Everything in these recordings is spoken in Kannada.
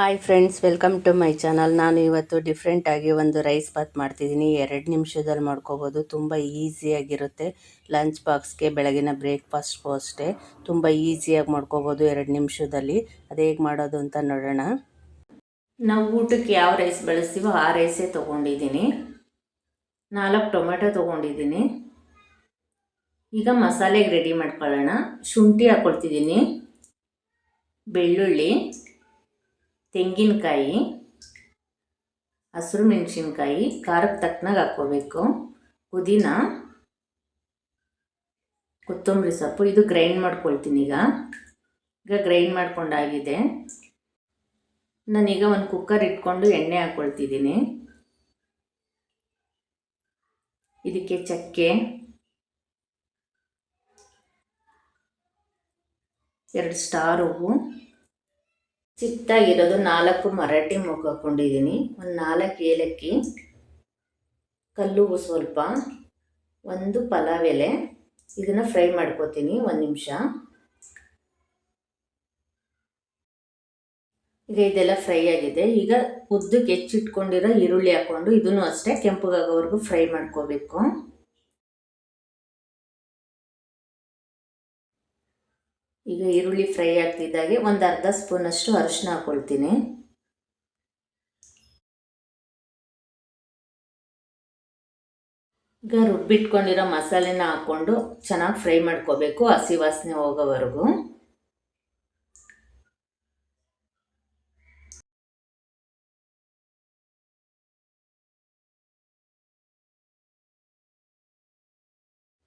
Hi friends welcome to my channel ನಾನು ಇವತ್ತು ಡಿಫ್ರೆಂಟಾಗಿ ಒಂದು ರೈಸ್ ಬಾತ್ ಮಾಡ್ತಿದ್ದೀನಿ. ಎರಡು ನಿಮಿಷದಲ್ಲಿ ಮಾಡ್ಕೋಬೋದು. ತುಂಬ ಈಸಿಯಾಗಿರುತ್ತೆ ಲಂಚ್ ಬಾಕ್ಸ್ಗೆ ಬೆಳಗಿನ ಬ್ರೇಕ್ಫಾಸ್ಟ್ಗೂ ಅಷ್ಟೇ. ತುಂಬ ಈಸಿಯಾಗಿ ಮಾಡ್ಕೋಬೋದು ಎರಡು ನಿಮಿಷದಲ್ಲಿ. ಅದು ಹೇಗೆ ಮಾಡೋದು ಅಂತ ನೋಡೋಣ. ನಾವು ಊಟಕ್ಕೆ ಯಾವ ರೈಸ್ ಬಳಸ್ತೀವೋ ಆ ರೈಸೇ ತೊಗೊಂಡಿದ್ದೀನಿ. ನಾಲ್ಕು ಟೊಮೆಟೊ ತೊಗೊಂಡಿದ್ದೀನಿ. ಈಗ ಮಸಾಲೆಗೆ ರೆಡಿ ಮಾಡ್ಕೊಳ್ಳೋಣ. ಶುಂಠಿ ಹಾಕ್ಕೊಳ್ತಿದ್ದೀನಿ ಬೆಳ್ಳುಳ್ಳಿ. ತೆಂಗಿನಕಾಯಿ, ಹಸಿರು ಮೆಣಸಿನ್ಕಾಯಿ ಖಾರಕ್ಕೆ ತಕ್ಕನಾಗ ಹಾಕ್ಕೋಬೇಕು. ಪುದೀನ, ಕೊತ್ತಂಬರಿ ಸೊಪ್ಪು, ಇದು ಗ್ರೈಂಡ್ ಮಾಡ್ಕೊಳ್ತೀನಿ ಈಗ. ಈಗ ಗ್ರೈಂಡ್ ಮಾಡ್ಕೊಂಡಾಗಿದೆ ನಾನೀಗ ಒಂದು ಕುಕ್ಕರ್ ಇಟ್ಕೊಂಡು ಎಣ್ಣೆ ಹಾಕ್ಕೊಳ್ತಿದ್ದೀನಿ ಇದಕ್ಕೆ ಚಕ್ಕೆ, ಎರಡು ಸ್ಟಾರ್ ಹೂವು. ಚಿಕ್ಕದಾಗಿರೋದು ನಾಲ್ಕು ಮರಾಠಿ ಮೂಗು ಹಾಕ್ಕೊಂಡಿದ್ದೀನಿ ಒಂದು ನಾಲ್ಕು ಏಲಕ್ಕಿ, ಕಲ್ಲು ಸ್ವಲ್ಪ, ಒಂದು ಪಲಾವ್ ಎಲೆ. ಇದನ್ನು ಫ್ರೈ ಮಾಡ್ಕೋತೀನಿ ಒಂದು ನಿಮಿಷ. ಈಗ ಇದೆಲ್ಲ ಫ್ರೈ ಆಗಿದೆ. ಈಗ ಉದ್ದಕ್ಕೆ ಹೆಚ್ಚಿಟ್ಕೊಂಡಿರೋ ಈರುಳ್ಳಿ ಹಾಕ್ಕೊಂಡು ಇದನ್ನು ಅಷ್ಟೇ ಕೆಂಪಗಾಗೋವರೆಗೂ ಫ್ರೈ ಮಾಡ್ಕೋಬೇಕು. ಈಗ ಈರುಳ್ಳಿ ಫ್ರೈ ಆಗ್ತಿದ್ದಾಗೆ ಒಂದು ಅರ್ಧ ಸ್ಪೂನಷ್ಟು ಅರಿಶಿನ ಹಾಕ್ಕೊಳ್ತೀನಿ ಈಗ ರುಬ್ಬಿಟ್ಕೊಂಡಿರೋ ಮಸಾಲೆನ ಹಾಕ್ಕೊಂಡು ಚೆನ್ನಾಗಿ ಫ್ರೈ ಮಾಡ್ಕೋಬೇಕು ಹಸಿ ವಾಸನೆ ಹೋಗೋವರೆಗೂ.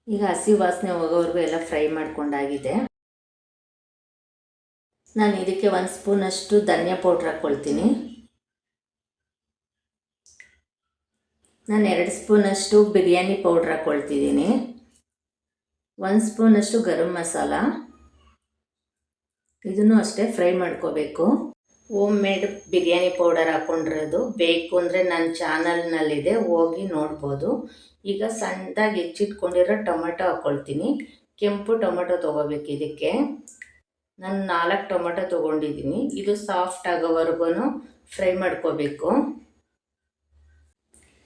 ಈಗ ಹಸಿ ವಾಸನೆ ಹೋಗೋವರೆಗೂ ಎಲ್ಲ ಫ್ರೈ ಮಾಡ್ಕೊಂಡಾಗಿದೆ. ನಾನು ಇದಕ್ಕೆ ಒಂದು ಸ್ಪೂನಷ್ಟು ಧನಿಯಾ ಪೌಡ್ರ್ ಹಾಕ್ಕೊಳ್ತೀನಿ. ನಾನು ಎರಡು ಸ್ಪೂನಷ್ಟು ಬಿರಿಯಾನಿ ಪೌಡ್ರ್ ಹಾಕ್ಕೊಳ್ತಿದ್ದೀನಿ. ಒಂದು ಸ್ಪೂನಷ್ಟು ಗರಂ ಮಸಾಲ. ಇದನ್ನು ಅಷ್ಟೇ ಫ್ರೈ ಮಾಡ್ಕೋಬೇಕು. ಹೋಮ್ ಮೇಡ್ ಬಿರಿಯಾನಿ ಪೌಡರ್ ಹಾಕ್ಕೊಂಡಿರೋದು ಬೇಕು ಅಂದರೆ ನನ್ನ ಚಾನಲ್ನಲ್ಲಿದೆ, ಹೋಗಿ ನೋಡ್ಬೋದು. ಈಗ ಸಣ್ಣದಾಗಿ ಹೆಚ್ಚಿಟ್ಕೊಂಡಿರೋ ಟೊಮೆಟೊ ಹಾಕ್ಕೊಳ್ತೀನಿ. ಕೆಂಪು ಟೊಮೆಟೊ ತೊಗೋಬೇಕು ಇದಕ್ಕೆ. ನಾನು ನಾಲ್ಕು ಟೊಮೆಟೊ ತೊಗೊಂಡಿದ್ದೀನಿ ಇದು ಸಾಫ್ಟ್ ಆಗೋವರೆಗೂ ಫ್ರೈ ಮಾಡ್ಕೋಬೇಕು.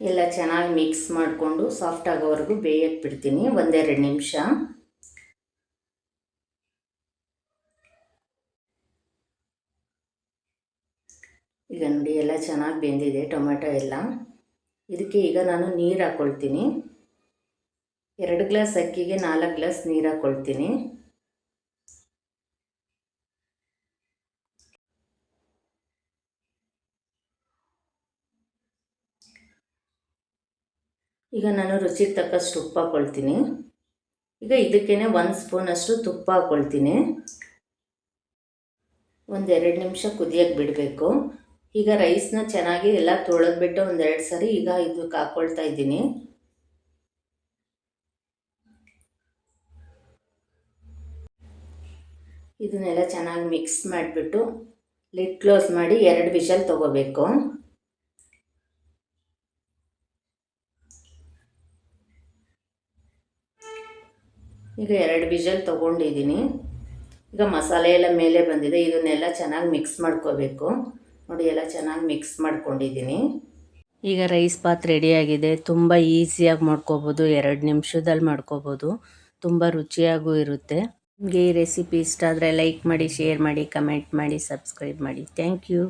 ಎಲ್ಲ ಚೆನ್ನಾಗಿ ಮಿಕ್ಸ್ ಮಾಡಿಕೊಂಡು ಸಾಫ್ಟ್ ಆಗೋವರೆಗೂ ಬೇಯಕ್ಕೆ ಬಿಡ್ತೀನಿ. ಒಂದೆರಡು ನಿಮಿಷ. ಈಗ ನೋಡಿ, ಎಲ್ಲ ಚೆನ್ನಾಗಿ ಬೆಂದಿದೆ ಟೊಮೆಟೊ ಎಲ್ಲ. ಇದಕ್ಕೆ ಈಗ ನಾನು ನೀರು ಹಾಕ್ಕೊಳ್ತೀನಿ ಎರಡು ಗ್ಲಾಸ್ ಅಕ್ಕಿಗೆ ನಾಲ್ಕು ಗ್ಲಾಸ್ ನೀರು ಹಾಕ್ಕೊಳ್ತೀನಿ ಈಗ ನಾನು ರುಚಿಗೆ ತಕ್ಕಷ್ಟು ಉಪ್ಪು ಹಾಕ್ಕೊಳ್ತೀನಿ ಈಗ ಇದಕ್ಕೇ ಒಂದು ಸ್ಪೂನಷ್ಟು ತುಪ್ಪ ಹಾಕ್ಕೊಳ್ತೀನಿ ಒಂದು ಎರಡು ನಿಮಿಷ ಕುದಿಯೋಕ್ಕೆ ಬಿಡಬೇಕು. ಈಗ ರೈಸ್ನ ಚೆನ್ನಾಗಿ ಎಲ್ಲ ತೊಳೆದ್ಬಿಟ್ಟು ಒಂದೆರಡು ಸರಿ ಈಗ ಇದಕ್ಕೆ ಹಾಕ್ಕೊಳ್ತಾ ಇದ್ದೀನಿ. ಇದನ್ನೆಲ್ಲ ಚೆನ್ನಾಗಿ ಮಿಕ್ಸ್ ಮಾಡಿಬಿಟ್ಟು ಲಿಡ್ ಕ್ಲೋಸ್ ಮಾಡಿ ಎರಡು ವಿಷಲ್ ತೊಗೋಬೇಕು. ಈಗ ಎರಡು ವಿಷಲ್ ತೊಗೊಂಡಿದ್ದೀನಿ. ಈಗ ಮಸಾಲೆ ಎಲ್ಲ ಮೇಲೆ ಬಂದಿದೆ. ಇದನ್ನೆಲ್ಲ ಚೆನ್ನಾಗಿ ಮಿಕ್ಸ್ ಮಾಡ್ಕೋಬೇಕು. ನೋಡಿ, ಎಲ್ಲ ಚೆನ್ನಾಗಿ ಮಿಕ್ಸ್ ಮಾಡ್ಕೊಂಡಿದ್ದೀನಿ. ಈಗ ರೈಸ್ ಬಾತ್ ರೆಡಿಯಾಗಿದೆ ತುಂಬ ಈಸಿಯಾಗಿ ಮಾಡ್ಕೋಬೋದು. ಎರಡು ನಿಮಿಷದಲ್ಲಿ ಮಾಡ್ಕೋಬೋದು. ತುಂಬ ರುಚಿಯಾಗೂ ಇರುತ್ತೆ. ನಿಮಗೆ ಈ ರೆಸಿಪಿ ಇಷ್ಟ ಆದರೆ ಲೈಕ್ ಮಾಡಿ ಶೇರ್ ಮಾಡಿ ಕಮೆಂಟ್ ಮಾಡಿ ಸಬ್ಸ್ಕ್ರೈಬ್ ಮಾಡಿ. Thank you